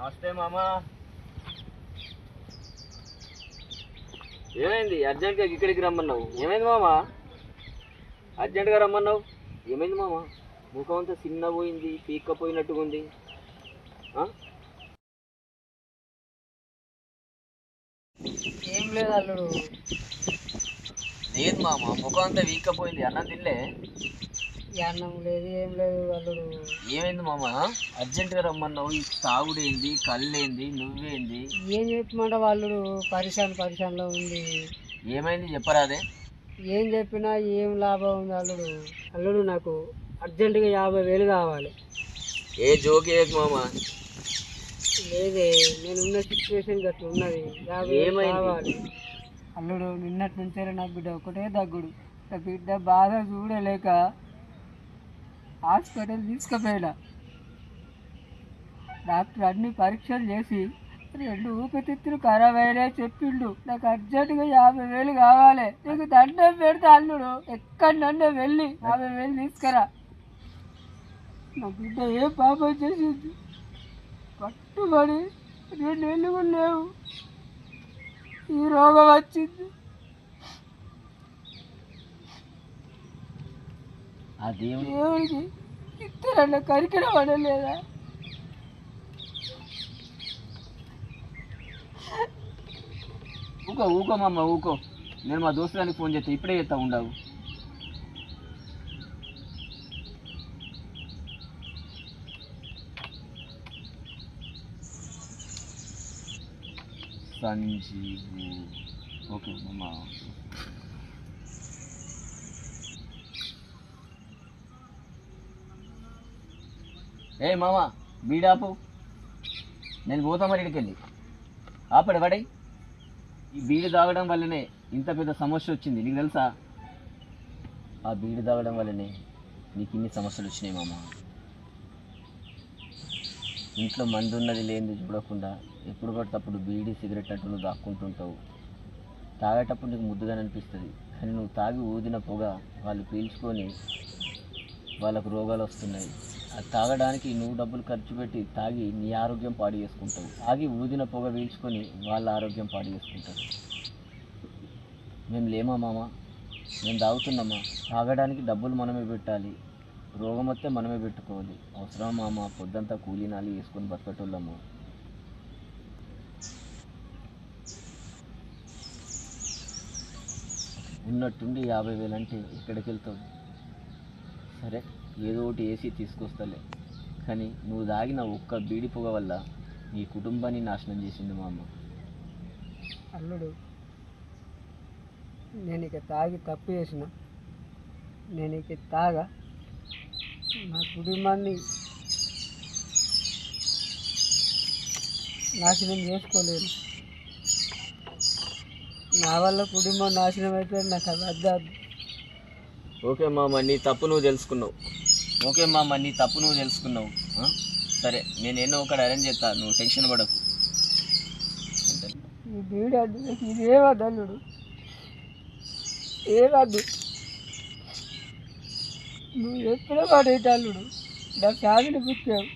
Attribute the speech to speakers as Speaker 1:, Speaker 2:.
Speaker 1: నమస్తే మామా. ఏమైంది? అర్జెంట్గా ఇక్కడికి రమ్మన్నావు. ఏమైంది మామా? అర్జెంట్గా రమ్మన్నావు? ఏమైంది మామా? ముఖం అంతా చిన్న పోయింది పీక్క ఉంది?
Speaker 2: ఏం లేదు అల్లుడు.
Speaker 1: లేదు మామ ముఖం అంతా వీక్కపోయింది అన్నం తినలే.
Speaker 2: అన్నం లేదు ఏం లేదు అల్లుడు
Speaker 1: ఏమైంది మామ? అర్జెంటుగా రమ్మన్నావు. ఈ తాగుడేంది కళ్ళేంది నువ్వేంది?
Speaker 2: ఏం చెప్పమంటే అల్లుడు పరిశాన్ పరిశాన్లో ఉంది
Speaker 1: ఏమైంది? చెప్పరాదే
Speaker 2: ఏం చెప్పినా ఏం లాభం ఉంది అల్లుడు? అల్లుడు నాకు అర్జెంటుగా యాభై వేలు కావాలి.
Speaker 1: ఏ జోక్ మామ?
Speaker 2: లేదే నేను ఉన్న సిచ్యువేషన్ గట్ల ఉన్నది. యాభై వేలు
Speaker 1: ఏమైంది?
Speaker 2: కావాలి. అల్లుడు నిన్నటి నుంచే నా బిడ్డ ఒకటే దగ్గుడు. నా బిడ్డ బాధ చూడలేక హాస్పిటల్ తీసుకుపోయినా. డాక్టర్ అన్ని పరీక్షలు చేసి రెండు ఊపిరితిత్తులు ఖరాబ్ అయినాయి చెప్పిండు. నాకు అర్జెంటుగా యాభై వేలు కావాలి. నీకు దండం పెడతా అల్లుడు ఎక్కడన్నా వెళ్ళి యాభై వేలు తీసుకురా. నా బిడ్డ ఏ పాపం చేసింది? పట్టుబడి రెండు వెళ్ళి లేవు. ఈ రోగం వచ్చింది.
Speaker 1: ఆ దేవుడు.
Speaker 2: దేవుడికి ఇద్దరన్న కరికిన పడలేదా
Speaker 1: ఊకో ఊకో మామ ఊకో. నేను మా దోస్తుడానికి ఫోన్ చేస్తా ఇప్పుడే చేస్తా ఉండవు. సంజీవు. ఓకే మామ. ఏ మామ బీడాపు. నేను పోతా మరి ఇక్కడికి ఆపడు పడై. ఈ బీడి తాగడం వల్లనే ఇంత పెద్ద సమస్య వచ్చింది నీకు తెలుసా? ఆ బీడి తాగడం వల్లనే నీకు ఇన్ని సమస్యలు వచ్చినాయి మామ. ఇంట్లో మందు ఉన్నది లేనిది చూడకుండా ఎప్పుడు పడితే అప్పుడు బీడి సిగరెట్ అంటూ నువ్వు దాక్కుంటుంటావు. తాగేటప్పుడు నీకు ముద్దుగా అనిపిస్తుంది కానీ నువ్వు తాగి ఊదిన పొగ వాళ్ళు పీల్చుకొని వాళ్ళకు రోగాలు వస్తున్నాయి. తాగడానికి నువ్వు డబ్బులు ఖర్చు పెట్టి తాగి నీ ఆరోగ్యం పాడు చేసుకుంటావు. తాగి ఊదిన పొగ వీల్చుకొని వాళ్ళ ఆరోగ్యం పాడు చేసుకుంటారు. మేము లేమా మామ? మేము తాగుతున్నామా? తాగడానికి డబ్బులు మనమే పెట్టాలి. రోగం వస్తే మనమే పెట్టుకోవాలి. అవసరం మామ? పొద్దంతా కూలీనాలి వేసుకొని బతకటోళ్ళము? ఉన్నట్టుండి యాభై వేలు అంటే ఎక్కడికి వెళ్తావు సరే. ఏదో ఒకటి ఏసీ తీసుకొస్తలే. కానీ నువ్వు తాగిన ఒక్క బీడి పొగ వల్ల నీ కుటుంబాన్ని నాశనం చేసింది మా అమ్మ.
Speaker 2: అల్లుడు నేను ఇక తాగి తప్పు చేసిన. నేను ఇక తాగా. నా కుటుంబాన్ని నాశనం చేసుకోలేను. నా వల్ల కుటుంబం నాశనం అయితే నాకు అది అద్దాదు
Speaker 1: ఓకే మామ నీ తప్పు నువ్వు తెలుసుకున్నావు. ఓకే మామ నీ తప్పు నువ్వు తెలుసుకున్నావు. సరే నేను ఎన్నో ఒకటి అరేంజ్ చేస్తా నువ్వు టెన్షన్ పడకు.
Speaker 2: ఈ బీడి అద్దు నాకు నువ్వు ఎప్పుడో పాడైతే అల్లుడు నా ఫ్యామిలీ పుట్టావు